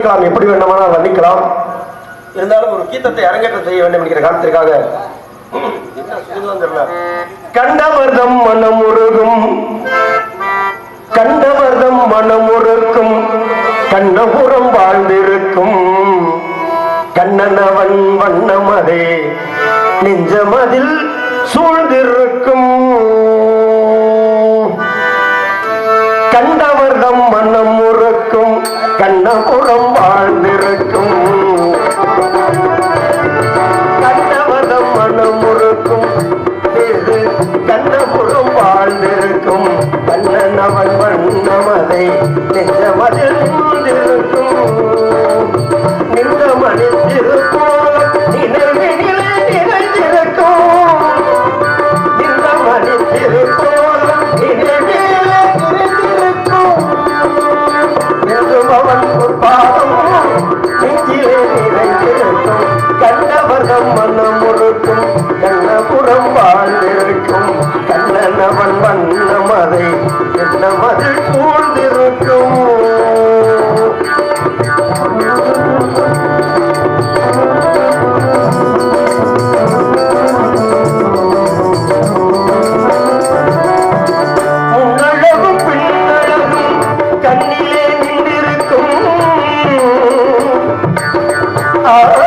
காலம் எப்படி வேண்டுமானால் வர்ணிக்கலாம் இருந்தாலும் ஒரு கீதத்தை அரங்கேற்றம் செய்ய வேண்டும் என்கிற காரணத்திற்காக. கண்டவர்தம் மனம் உருகும். கண்டவர்தம் மனம் உருக்கும். மனமுருக்கும் கண்ணபுரம் வாழ்ந்திருக்கும். கண்ணனவன் வண்ணம் வண்ணமதே நெஞ்சமதில் சூழ்ந்திருக்கும். கண்டவர்தம் மனம் உருக்கும். கண்ணபுரம் வாழ்ந்திருக்கும். Oh,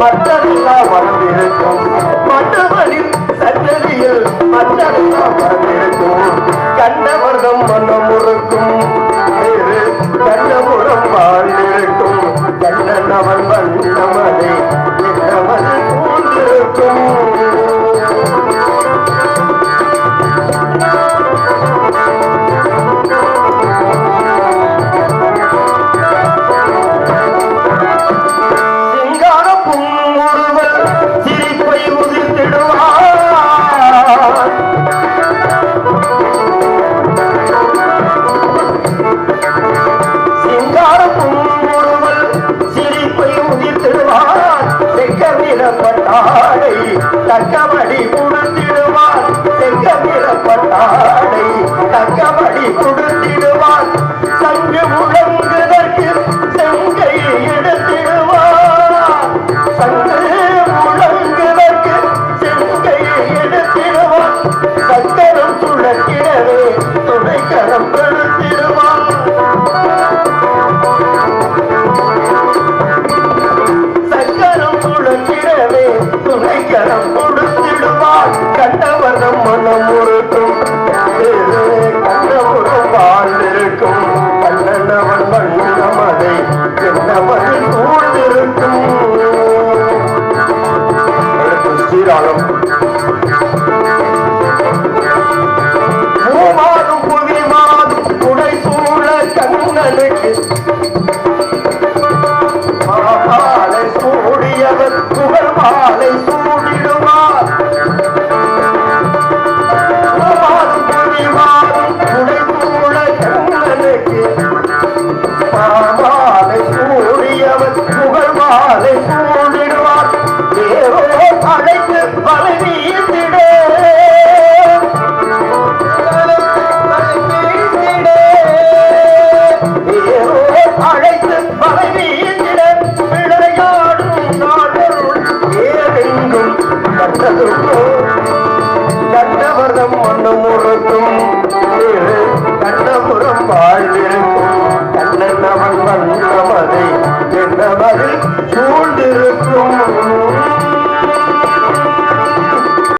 மற்றெல்லாம் வளர்ந்திருக்கும். மன்னவனில் சன்னதியில் மற்றெல்லாம் வளர்ந்திருக்கும். கண்டவர்தம் மனமுறுக்கும் வேறு கண்ணபுரம் பட்டாடை தக்கபடி கொடுத்திடுவார் பட்டாடை தக்கபடி கொடுத்திடுவார் சங்கு முழங்குதற்கு செங்கை எடுத்திடுவார் சங்கு முழங்குதற்கு செங்கை எடுத்திடுவார். இருந்தாலும் பூமாதும் மூவாதும் புவி மாதும் துணை சூழ கண்ணனுக்கு